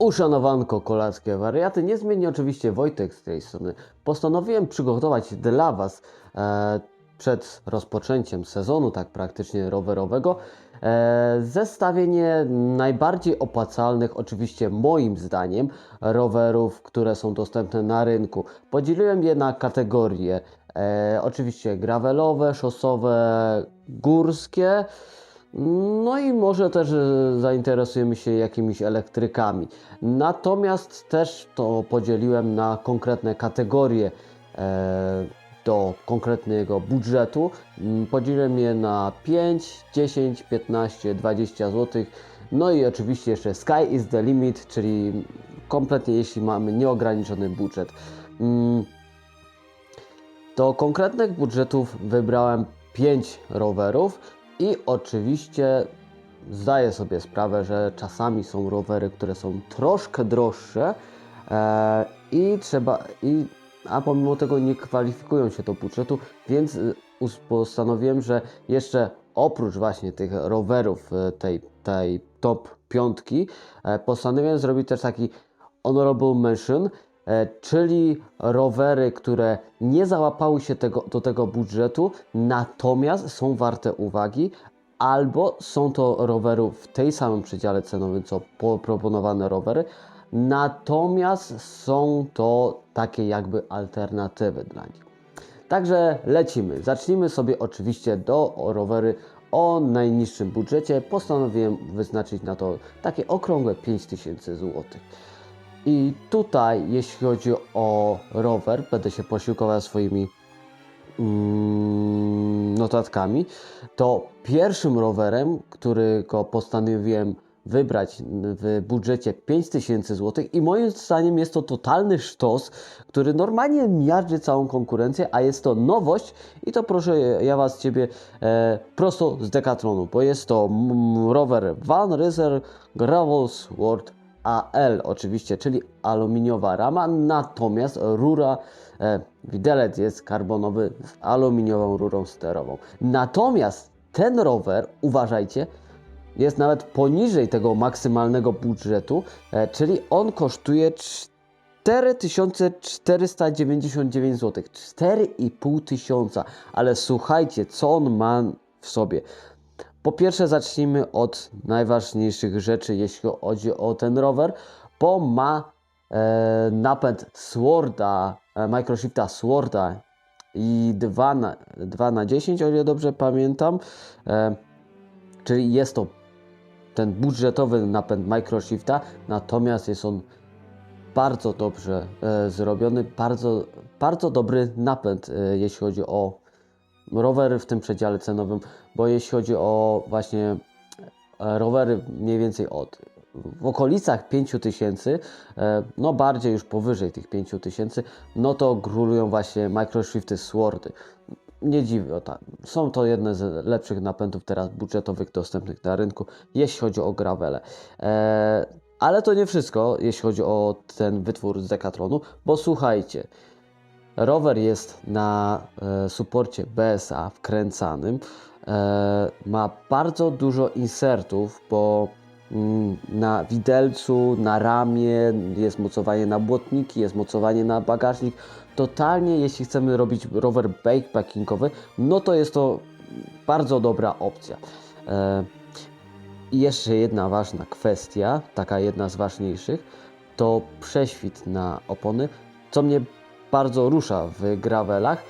Uszanowanko kolarskie wariaty, niezmiennie oczywiście Wojtek z tej strony. Postanowiłem przygotować dla Was e, przed rozpoczęciem sezonu, tak praktycznie rowerowego, e, zestawienie najbardziej opłacalnych, oczywiście moim zdaniem, rowerów, które są dostępne na rynku. Podzieliłem je na kategorie, e, oczywiście gravelowe, szosowe, górskie. No i może też e, zainteresujemy się jakimiś elektrykami. Natomiast też to podzieliłem na konkretne kategorie e, do konkretnego budżetu. Mm, Podzieliłem je na 5, 10, 15, 20 zł. No i oczywiście jeszcze Sky is the limit, czyli kompletnie jeśli mamy nieograniczony budżet. Mm, do konkretnych budżetów wybrałem 5 rowerów i oczywiście zdaję sobie sprawę, że czasami są rowery, które są troszkę droższe e, i trzeba, i, a pomimo tego nie kwalifikują się do budżetu, więc us- postanowiłem, że jeszcze oprócz właśnie tych rowerów e, tej, tej top piątki, e, postanowiłem zrobić też taki honorable mention, e, czyli rowery, które nie załapały się tego, do tego budżetu, natomiast są warte uwagi, albo są to rowery w tej samym przedziale cenowym, co po- proponowane rowery, natomiast są to takie jakby alternatywy dla nich. Także lecimy. Zacznijmy sobie oczywiście do rowery o najniższym budżecie. Postanowiłem wyznaczyć na to takie okrągłe 5000 zł. I tutaj, jeśli chodzi o rower, będę się posiłkował swoimi mm, notatkami, to pierwszym rowerem, którego postanowiłem wybrać w budżecie 5000 zł i moim zdaniem jest to totalny sztos, który normalnie miażdży całą konkurencję, a jest to nowość i to proszę ja Was Ciebie e, prosto z Decathlonu, bo jest to mm, rower Van Ryser Gravel Sword AL oczywiście, czyli aluminiowa rama, natomiast rura, e, widelec jest karbonowy z aluminiową rurą sterową. Natomiast ten rower, uważajcie, jest nawet poniżej tego maksymalnego budżetu, e, czyli on kosztuje 4499 zł. 4,5 tysiąca. Ale słuchajcie, co on ma w sobie. Po pierwsze, zacznijmy od najważniejszych rzeczy, jeśli chodzi o ten rower, bo ma e, napęd Sworda, e, Microshifta Sworda i 2 na, 2 na 10, o ile dobrze pamiętam. E, czyli jest to ten budżetowy napęd Microshifta, natomiast jest on bardzo dobrze e, zrobiony, bardzo, bardzo dobry napęd, e, jeśli chodzi o rowery w tym przedziale cenowym, bo jeśli chodzi o właśnie e, rowery mniej więcej od w okolicach 5000, e, no bardziej już powyżej tych 5000, no to grólują właśnie Microshifty Swordy. Nie dziwię, tak. są to jedne z lepszych napędów teraz budżetowych dostępnych na rynku, jeśli chodzi o gravele. E, ale to nie wszystko, jeśli chodzi o ten wytwór z Decathlonu, bo słuchajcie, Rower jest na suporcie BSA wkręcanym. E, ma bardzo dużo insertów, bo mm, na widelcu, na ramię jest mocowanie na błotniki, jest mocowanie na bagażnik. Totalnie, jeśli chcemy robić rower bakepackingowy, no to jest to bardzo dobra opcja. E, I jeszcze jedna ważna kwestia, taka jedna z ważniejszych, to prześwit na opony, co mnie bardzo rusza w gravelach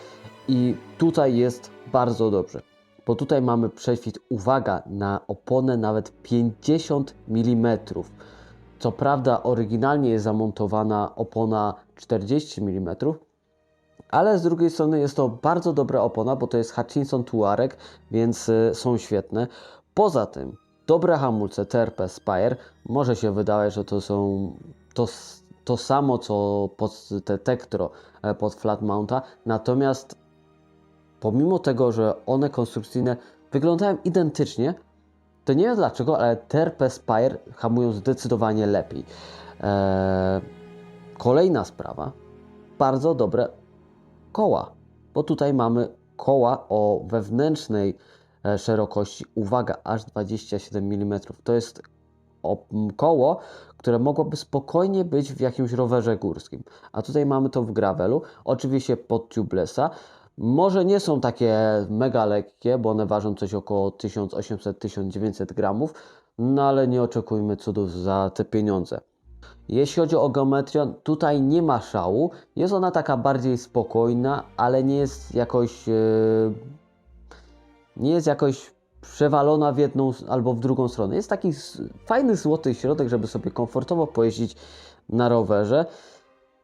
i tutaj jest bardzo dobrze, bo tutaj mamy prześwit, uwaga, na oponę nawet 50 mm. Co prawda oryginalnie jest zamontowana opona 40 mm, ale z drugiej strony jest to bardzo dobra opona, bo to jest Hutchinson Tuareg, więc y, są świetne. Poza tym, dobre hamulce TRP Spire, może się wydawać, że to są to, to samo co pod te Tektro e, pod flat mounta, natomiast pomimo tego, że one konstrukcyjne wyglądają identycznie, to nie wiem dlaczego, ale TRP Spire hamują zdecydowanie lepiej. Eee, kolejna sprawa, bardzo dobre koła, bo tutaj mamy koła o wewnętrznej e, szerokości, uwaga, aż 27 mm. To jest koło, które mogłoby spokojnie być w jakimś rowerze górskim. A tutaj mamy to w gravelu, oczywiście pod tubelessa. Może nie są takie mega lekkie, bo one ważą coś około 1800-1900 gramów, no ale nie oczekujmy cudów za te pieniądze. Jeśli chodzi o geometrię, tutaj nie ma szału. Jest ona taka bardziej spokojna, ale nie jest jakoś. e, nie jest jakoś przewalona w jedną albo w drugą stronę. Jest taki fajny złoty środek, żeby sobie komfortowo pojeździć na rowerze.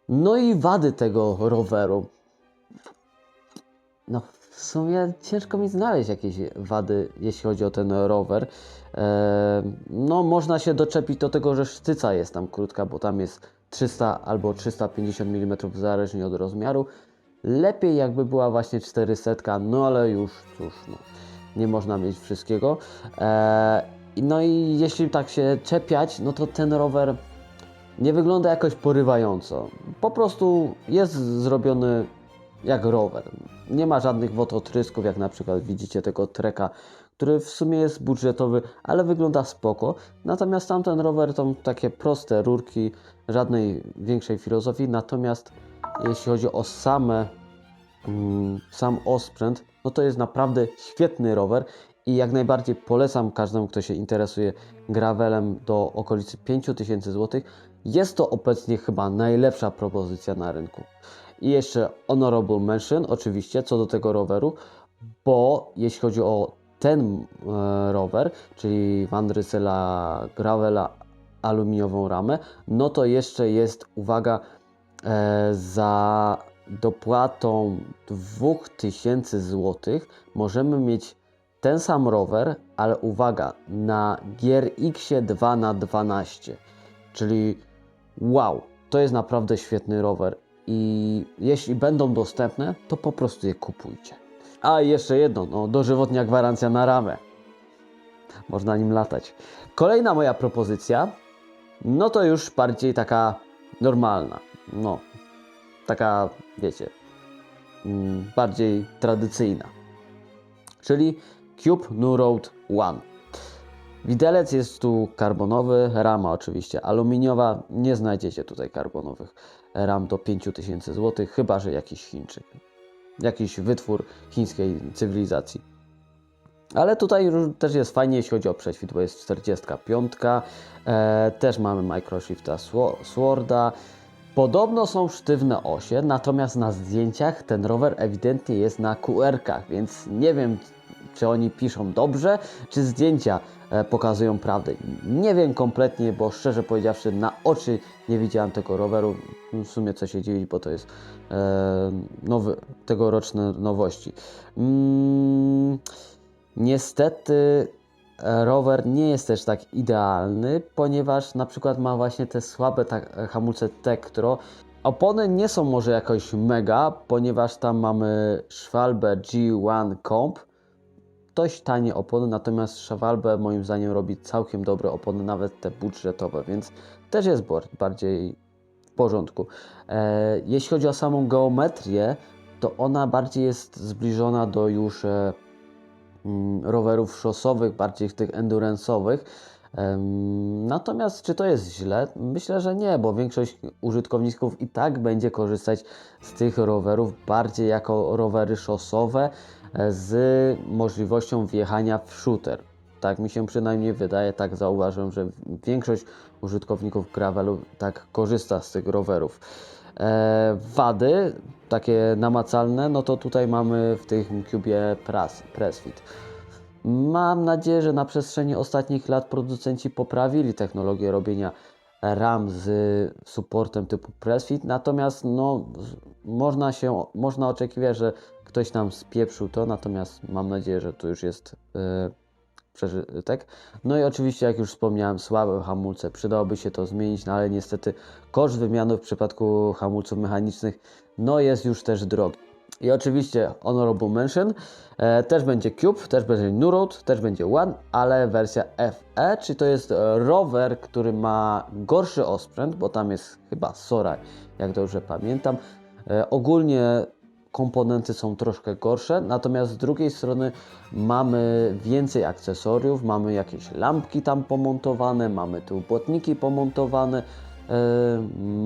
No i wady tego roweru. No, w sumie ciężko mi znaleźć jakieś wady, jeśli chodzi o ten rower. E, no, można się doczepić do tego, że sztyca jest tam krótka, bo tam jest 300 albo 350 mm, zależnie od rozmiaru. Lepiej jakby była właśnie 400, no ale już, cóż, no, nie można mieć wszystkiego. E, no i jeśli tak się czepiać, no to ten rower nie wygląda jakoś porywająco. Po prostu jest zrobiony jak rower. Nie ma żadnych wodotrysków, jak na przykład widzicie tego treka, który w sumie jest budżetowy, ale wygląda spoko. Natomiast tamten rower to takie proste rurki, żadnej większej filozofii. Natomiast jeśli chodzi o same, mm, sam osprzęt, no to jest naprawdę świetny rower i jak najbardziej polecam każdemu, kto się interesuje gravelem do okolicy 5000 zł. Jest to obecnie chyba najlepsza propozycja na rynku. I jeszcze honorable mention, oczywiście, co do tego roweru, bo jeśli chodzi o ten e, rower, czyli Van Gravela aluminiową ramę, no to jeszcze jest, uwaga, e, za dopłatą 2000 zł możemy mieć ten sam rower, ale uwaga, na GRX-ie 2x12, czyli wow, to jest naprawdę świetny rower i jeśli będą dostępne, to po prostu je kupujcie. A jeszcze jedno, no, dożywotnia gwarancja na ramę. Można nim latać. Kolejna moja propozycja, no to już bardziej taka normalna. No, taka, wiecie, mm, bardziej tradycyjna. Czyli Cube New Road One. Widelec jest tu karbonowy, rama oczywiście aluminiowa. Nie znajdziecie tutaj karbonowych ram do 5000 zł, chyba że jakiś Chińczyk. Jakiś wytwór chińskiej cywilizacji. Ale tutaj też jest fajnie, jeśli chodzi o prześwit, bo jest 45. E, też mamy Microshifta Swo- Sworda. Podobno są sztywne osie, natomiast na zdjęciach ten rower ewidentnie jest na QR-kach, więc nie wiem, czy oni piszą dobrze, czy zdjęcia pokazują prawdę. Nie wiem kompletnie, bo szczerze powiedziawszy, na oczy nie widziałem tego roweru. W sumie co się dziwić, bo to jest e, nowy, tegoroczne nowości. Mm, niestety e, rower nie jest też tak idealny, ponieważ na przykład ma właśnie te słabe tak, e, hamulce Tektro. Opony nie są może jakoś mega, ponieważ tam mamy Schwalbe G1 Comp, dość tanie opony, natomiast Schwalbe moim zdaniem robi całkiem dobre opony, nawet te budżetowe, więc też jest bar- bardziej w porządku. E, jeśli chodzi o samą geometrię, to ona bardziej jest zbliżona do już e, mm, rowerów szosowych, bardziej tych endurance'owych. Natomiast czy to jest źle? Myślę, że nie, bo większość użytkowników i tak będzie korzystać z tych rowerów bardziej jako rowery szosowe e, z możliwością wjechania w shooter. Tak mi się przynajmniej wydaje, tak zauważyłem, że większość użytkowników gravelu tak korzysta z tych rowerów. E, wady, takie namacalne, no to tutaj mamy w tym Cubie press, Pressfit. Mam nadzieję, że na przestrzeni ostatnich lat producenci poprawili technologię robienia RAM z supportem typu Pressfit, natomiast no, można, się, można oczekiwać, że ktoś tam spieprzył to, natomiast mam nadzieję, że to już jest e, przeżytek. No i oczywiście, jak już wspomniałem, słabe hamulce, przydałoby się to zmienić, no ale niestety koszt wymiany w przypadku hamulców mechanicznych no jest już też drogi. I oczywiście Honorable Mention, e, też będzie Cube, też będzie New Road, też będzie One, ale wersja FE, czyli to jest e, rower, który ma gorszy osprzęt, bo tam jest chyba Sora, jak dobrze pamiętam. E, ogólnie komponenty są troszkę gorsze, natomiast z drugiej strony mamy więcej akcesoriów, mamy jakieś lampki tam pomontowane, mamy tu błotniki pomontowane, e,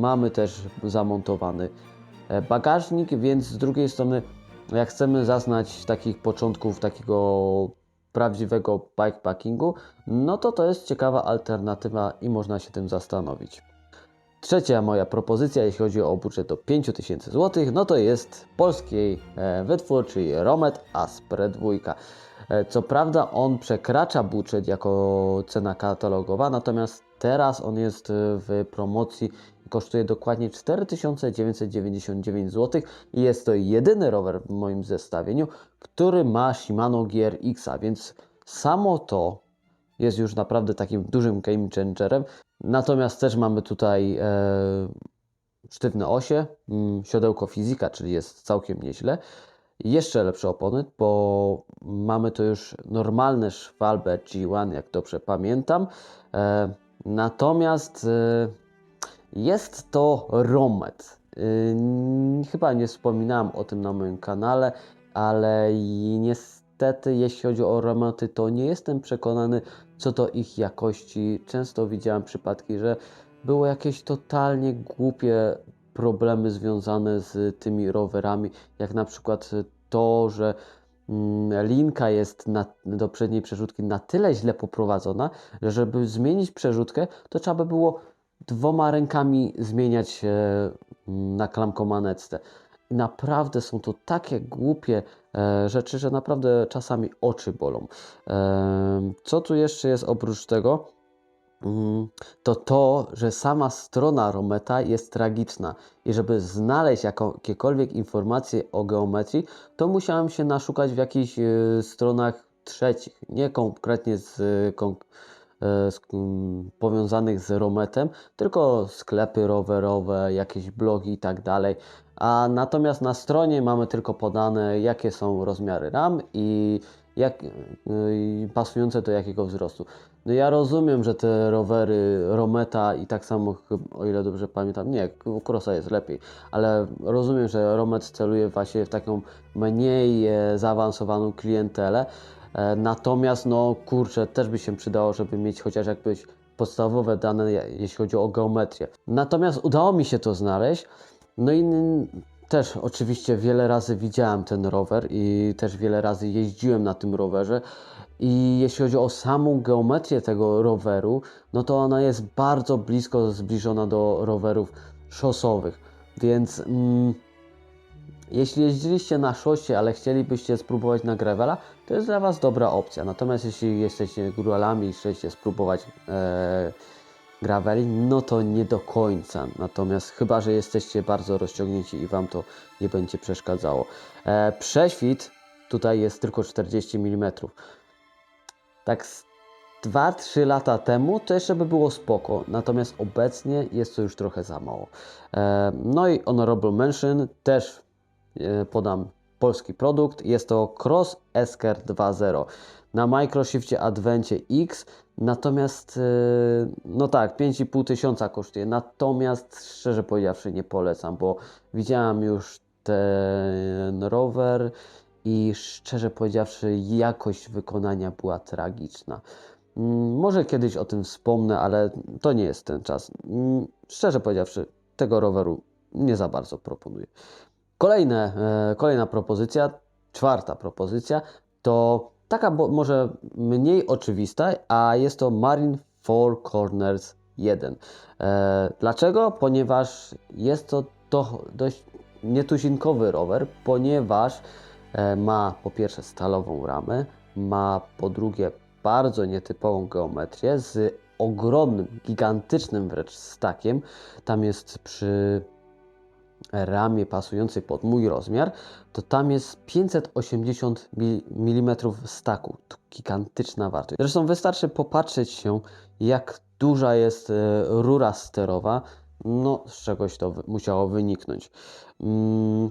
mamy też zamontowany bagażnik, więc z drugiej strony jak chcemy zaznać takich początków takiego prawdziwego bikepackingu, no to to jest ciekawa alternatywa i można się tym zastanowić. Trzecia moja propozycja, jeśli chodzi o budżet do 5000 zł, no to jest polskiej e, wytwórczy Romet Aspre 2. E, Co prawda on przekracza budżet jako cena katalogowa, natomiast teraz on jest e, w promocji kosztuje dokładnie 4999 zł i jest to jedyny rower w moim zestawieniu, który ma Shimano GRX, a więc samo to jest już naprawdę takim dużym game changerem. Natomiast też mamy tutaj e, sztywne osie, mm, siodełko fizyka, czyli jest całkiem nieźle. Jeszcze lepsze opony, bo mamy to już normalne Schwalbe G1, jak dobrze pamiętam. E, natomiast e, jest to Romet. Y, Chyba nie wspominałem o tym na moim kanale, ale niestety, jeśli chodzi o Romety, to nie jestem przekonany co do ich jakości. Często widziałem przypadki, że było jakieś totalnie głupie problemy związane z tymi rowerami, jak na przykład to, że mm, linka jest na, do przedniej przerzutki na tyle źle poprowadzona, że żeby zmienić przerzutkę, to trzeba by było dwoma rękami zmieniać e, na klamkomanecce. I naprawdę są to takie głupie e, rzeczy, że naprawdę czasami oczy bolą. E, co tu jeszcze jest oprócz tego? Mm, To to, że sama strona Rometa jest tragiczna i żeby znaleźć jakiekolwiek informacje o geometrii, to musiałem się naszukać w jakichś e, stronach trzecich, nie konkretnie z, mm, powiązanych z Rometem, tylko sklepy rowerowe, jakieś blogi i tak dalej. A natomiast na stronie mamy tylko podane, jakie są rozmiary ram i jak, i pasujące do jakiego wzrostu. No ja rozumiem, że te rowery Rometa i tak samo, o ile dobrze pamiętam, nie, Crossa jest lepiej, ale rozumiem, że Romet celuje właśnie w taką mniej e, zaawansowaną klientelę. E, Natomiast, no kurczę, też by się przydało, żeby mieć chociaż jakbyś podstawowe dane, je- jeśli chodzi o geometrię. Natomiast udało mi się to znaleźć. No i też oczywiście wiele razy widziałem ten rower i też wiele razy jeździłem na tym rowerze. I jeśli chodzi o samą geometrię tego roweru, no to ona jest bardzo blisko zbliżona do rowerów szosowych. Więc mm, jeśli jeździliście na szosie, ale chcielibyście spróbować na gravela, to jest dla Was dobra opcja. Natomiast jeśli jesteście góralami i chcecie spróbować e, graveli, no to nie do końca. Natomiast chyba, że jesteście bardzo rozciągnięci i Wam to nie będzie przeszkadzało. E, prześwit tutaj jest tylko 40 mm. Tak z 2-3 lata temu to jeszcze by było spoko, natomiast obecnie jest to już trochę za mało. E, no i Honorable Mention też e, podam polski produkt. Jest to Cross Esker 2.0 na Microshifcie Advencie X. Natomiast, e, no tak, 5,5 tysiąca kosztuje. Natomiast, szczerze powiedziawszy, nie polecam, bo widziałem już ten rower i szczerze powiedziawszy, jakość wykonania była tragiczna. Mm, Może kiedyś o tym wspomnę, ale to nie jest ten czas. Mm, Szczerze powiedziawszy, tego roweru nie za bardzo proponuję. Kolejne, e, kolejna propozycja, czwarta propozycja, to taka może mniej oczywista, a jest to Marine Four Corners 1. E, dlaczego? Ponieważ jest to do, dość nietuzinkowy rower, ponieważ e, ma po pierwsze stalową ramę, ma po drugie bardzo nietypową geometrię z ogromnym, gigantycznym wręcz stakiem. Tam jest przy ramię pasującej pod mój rozmiar, to tam jest 580 mm staku. To gigantyczna wartość. Zresztą wystarczy popatrzeć się, jak duża jest e, rura sterowa, no z czegoś to musiało wyniknąć. Mm,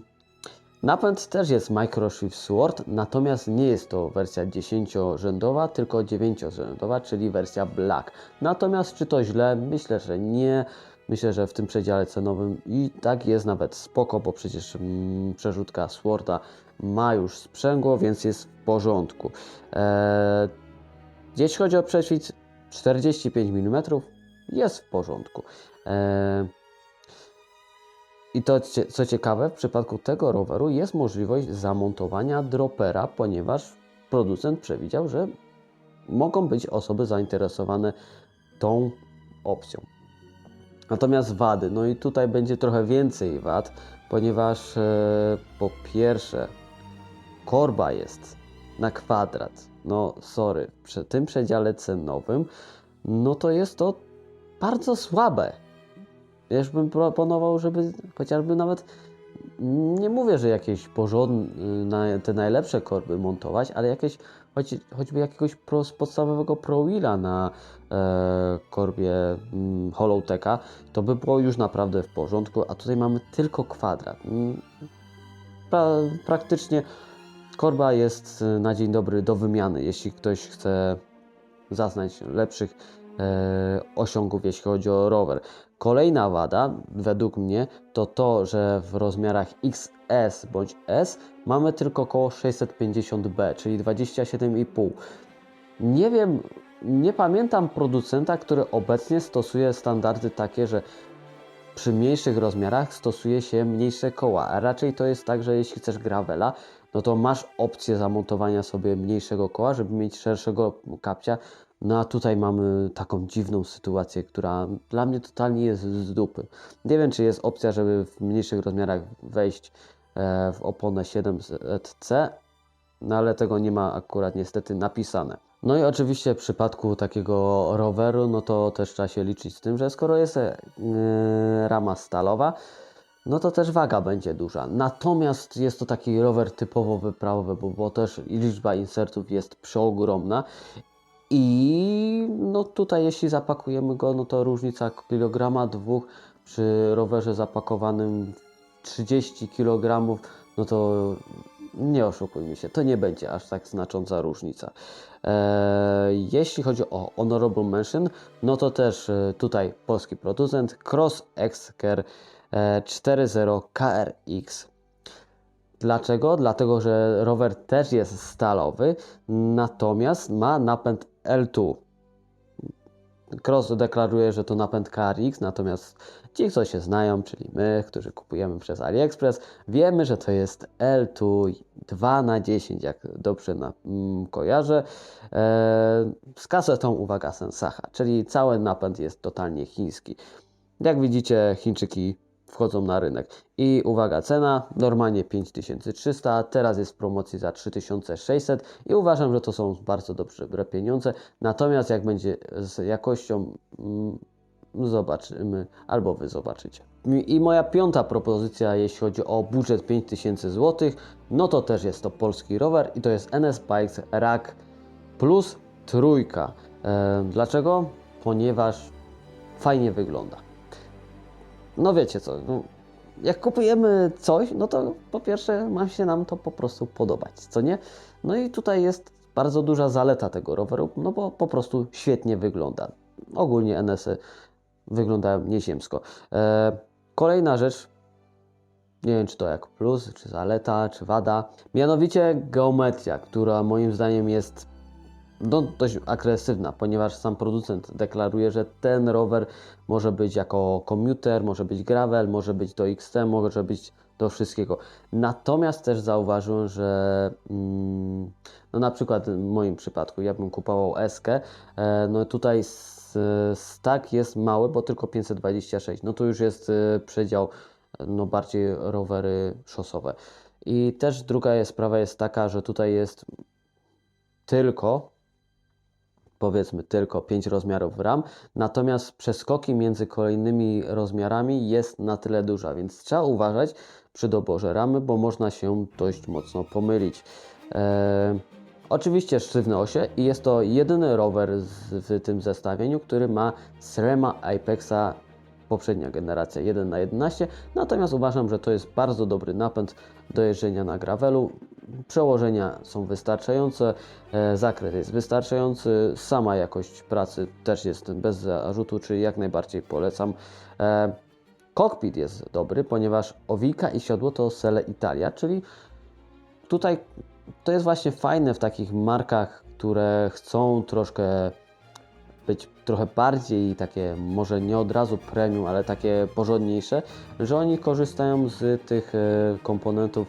Napęd też jest Microshift Sword, natomiast nie jest to wersja 10-rzędowa, tylko 9-rzędowa, czyli wersja Black. Natomiast czy to źle? Myślę, że nie. Myślę, że w tym przedziale cenowym i tak jest nawet spoko, bo przecież mm, przerzutka Sworda ma już sprzęgło, więc jest w porządku. Eee, jeśli chodzi o prześwit 45 mm, jest w porządku. Eee, I to, co ciekawe, w przypadku tego roweru jest możliwość zamontowania dropera, ponieważ producent przewidział, że mogą być osoby zainteresowane tą opcją. Natomiast wady, no i tutaj będzie trochę więcej wad, ponieważ e, po pierwsze korba jest na kwadrat. No sorry, przy tym przedziale cenowym, no to jest to bardzo słabe. Ja już bym proponował, żeby chociażby nawet nie mówię, że jakieś porządne, te najlepsze korby montować, ale jakieś choć, choćby jakiegoś pro, podstawowego Pro Wheela na e, korbie mm, Hollowteka, to by było już naprawdę w porządku, a tutaj mamy tylko kwadrat. Mm, Pra, praktycznie korba jest e, na dzień dobry do wymiany, jeśli ktoś chce zaznać lepszych osiągów, jeśli chodzi o rower. Kolejna wada, według mnie, to to, że w rozmiarach XS bądź S mamy tylko około 650B, czyli 27,5. Nie wiem, nie pamiętam producenta, który obecnie stosuje standardy takie, że przy mniejszych rozmiarach stosuje się mniejsze koła, a raczej to jest tak, że jeśli chcesz gravela, no to masz opcję zamontowania sobie mniejszego koła, żeby mieć szerszego kapcia. No a tutaj mamy taką dziwną sytuację, która dla mnie totalnie jest z dupy. Nie wiem, czy jest opcja, żeby w mniejszych rozmiarach wejść e, w oponę 700C, no ale tego nie ma akurat niestety napisane. No i oczywiście w przypadku takiego roweru, no to też trzeba się liczyć z tym, że skoro jest e, rama stalowa, no to też waga będzie duża. Natomiast jest to taki rower typowo wyprawowy, bo, bo też liczba insertów jest przeogromna. I no tutaj jeśli zapakujemy go, no to różnica kilograma dwóch przy rowerze zapakowanym w 30 kg, no to nie oszukujmy się, to nie będzie aż tak znacząca różnica. Eee, jeśli chodzi o Honorable Mention, no to też e, tutaj polski producent Cross X-Ker e, 4.0 KRX. Dlaczego? Dlatego, że rower też jest stalowy, natomiast ma napęd L2. Cross deklaruje, że to napęd KRX, natomiast ci, co się znają, czyli my, którzy kupujemy przez AliExpress, wiemy, że to jest L2 2 na 10 jak dobrze na, mm, kojarzę, e, z kasetą, uwaga, Sensacha, czyli cały napęd jest totalnie chiński. Jak widzicie, Chińczyki wchodzą na rynek. I uwaga, cena normalnie 5300, teraz jest w promocji za 3600 i uważam, że to są bardzo dobre pieniądze. Natomiast jak będzie z jakością, mm, zobaczymy, albo wy zobaczycie. I moja piąta propozycja, jeśli chodzi o budżet 5000 zł, no to też jest to polski rower i to jest NS Bikes Rack Plus trójka. E, dlaczego? Ponieważ fajnie wygląda. No wiecie co, no, jak kupujemy coś, no to po pierwsze ma się nam to po prostu podobać, co nie? No i tutaj jest bardzo duża zaleta tego roweru, no bo po prostu świetnie wygląda. Ogólnie NS-y wyglądają nieziemsko. E, kolejna rzecz, nie wiem czy to jak plus, czy zaleta, czy wada, mianowicie geometria, która moim zdaniem jest no, dość agresywna, ponieważ sam producent deklaruje, że ten rower może być jako komuter, może być gravel, może być do XT, może być do wszystkiego. Natomiast też zauważyłem, że mm, no na przykład w moim przypadku, ja bym kupował Eskę, e, no tutaj s- stack jest mały, bo tylko 526, no to już jest e, przedział no bardziej rowery szosowe. I też druga jest, sprawa jest taka, że tutaj jest tylko powiedzmy tylko 5 rozmiarów ram, natomiast przeskoki między kolejnymi rozmiarami jest na tyle duża, więc trzeba uważać przy doborze ramy, bo można się dość mocno pomylić. Eee, oczywiście sztywne osie i jest to jedyny rower z, w tym zestawieniu, który ma Srema Apexa poprzednia generacja 1 na 11 natomiast uważam, że to jest bardzo dobry napęd do jeżdżenia na gravelu. Przełożenia są wystarczające, e, zakres jest wystarczający, sama jakość pracy też jest bez zarzutu, czyli jak najbardziej polecam. E, Kokpit jest dobry, ponieważ owika i siodło to Sele Italia, czyli tutaj to jest właśnie fajne w takich markach, które chcą troszkę być trochę bardziej takie, może nie od razu premium, ale takie porządniejsze, że oni korzystają z tych e, komponentów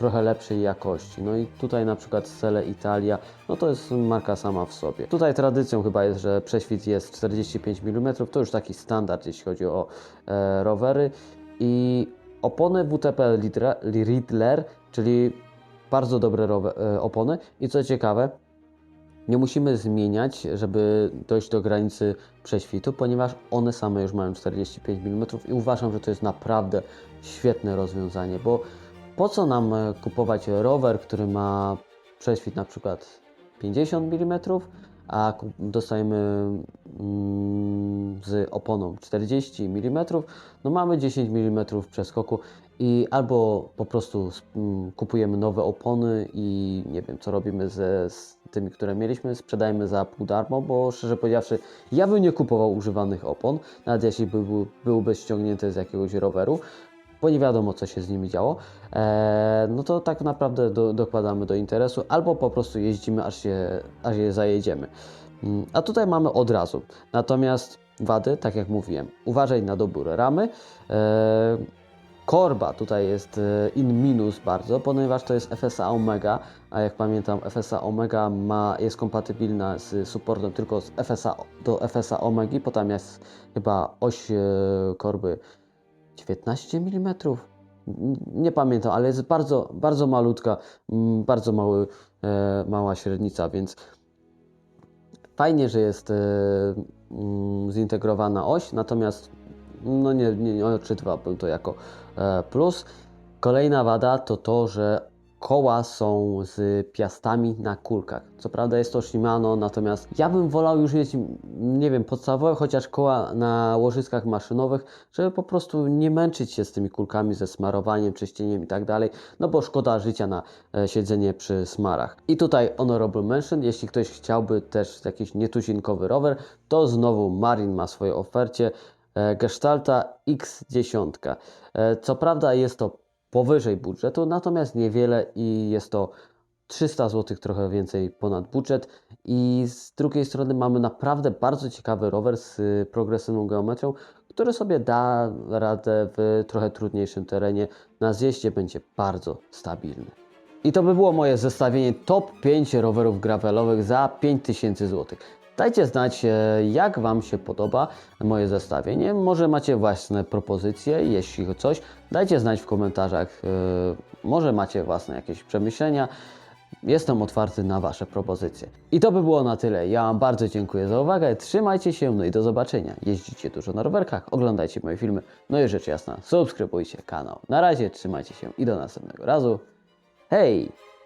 trochę lepszej jakości. No i tutaj na przykład Sele Italia, no to jest marka sama w sobie. Tutaj tradycją chyba jest, że prześwit jest 45 mm, to już taki standard, jeśli chodzi o e, rowery. I opony WTP Riddler, czyli bardzo dobre e, opony. I co ciekawe, nie musimy zmieniać, żeby dojść do granicy prześwitu, ponieważ one same już mają 45 mm i uważam, że to jest naprawdę świetne rozwiązanie, bo po co nam e, kupować rower, który ma prześwit na przykład 50 mm, a dostajemy z oponą 40 mm, no mamy 10 mm przeskoku i albo po prostu mm, kupujemy nowe opony i nie wiem, co robimy ze, z tymi, które mieliśmy, sprzedajemy za pół darmo, bo szczerze powiedziawszy, ja bym nie kupował używanych opon, nawet jeśli by, byłby ściągnięte z jakiegoś roweru, bo nie wiadomo, co się z nimi działo, e, no to tak naprawdę do, dokładamy do interesu, albo po prostu jeździmy, aż, się, aż je zajedziemy. Mm, A tutaj mamy od razu. Natomiast wady, tak jak mówiłem, uważaj na dobór ramy. E, korba tutaj jest e, in minus bardzo, ponieważ to jest FSA Omega, a jak pamiętam FSA Omega ma, jest kompatybilna z supportem tylko z FSA do FSA Omegi, potem jest chyba oś e, korby 19 mm. Nie pamiętam, ale jest bardzo, bardzo malutka, mm, bardzo mały, e, mała średnica, więc fajnie, że jest e, mm, zintegrowana oś, natomiast no nie, nie, nie odczytywałbym to jako e, plus. Kolejna wada to to, że koła są z piastami na kulkach. Co prawda jest to Shimano, natomiast ja bym wolał już mieć, nie wiem, podstawowe chociaż koła na łożyskach maszynowych, żeby po prostu nie męczyć się z tymi kulkami, ze smarowaniem, czyścieniem i tak dalej, no bo szkoda życia na e, siedzenie przy smarach. I tutaj honorable mention, jeśli ktoś chciałby też jakiś nietuzinkowy rower, to znowu Marin ma w swojej ofercie e, Gestalta X10. E, Co prawda jest to powyżej budżetu, natomiast niewiele i jest to 300 zł, trochę więcej ponad budżet. I z drugiej strony mamy naprawdę bardzo ciekawy rower z y, progresywną geometrią, który sobie da radę w trochę trudniejszym terenie. Na zjeździe będzie bardzo stabilny. I to by było moje zestawienie top 5 rowerów gravelowych za 5000 zł. Dajcie znać, e, jak Wam się podoba moje zestawienie. Może macie własne propozycje, jeśli coś, dajcie znać w komentarzach. e, Może macie własne jakieś przemyślenia. Jestem otwarty na Wasze propozycje. I to by było na tyle. Ja Wam bardzo dziękuję za uwagę. Trzymajcie się, no i do zobaczenia. Jeździcie dużo na rowerkach, oglądajcie moje filmy. No i rzecz jasna, subskrybujcie kanał. Na razie, trzymajcie się i do następnego razu. Hej!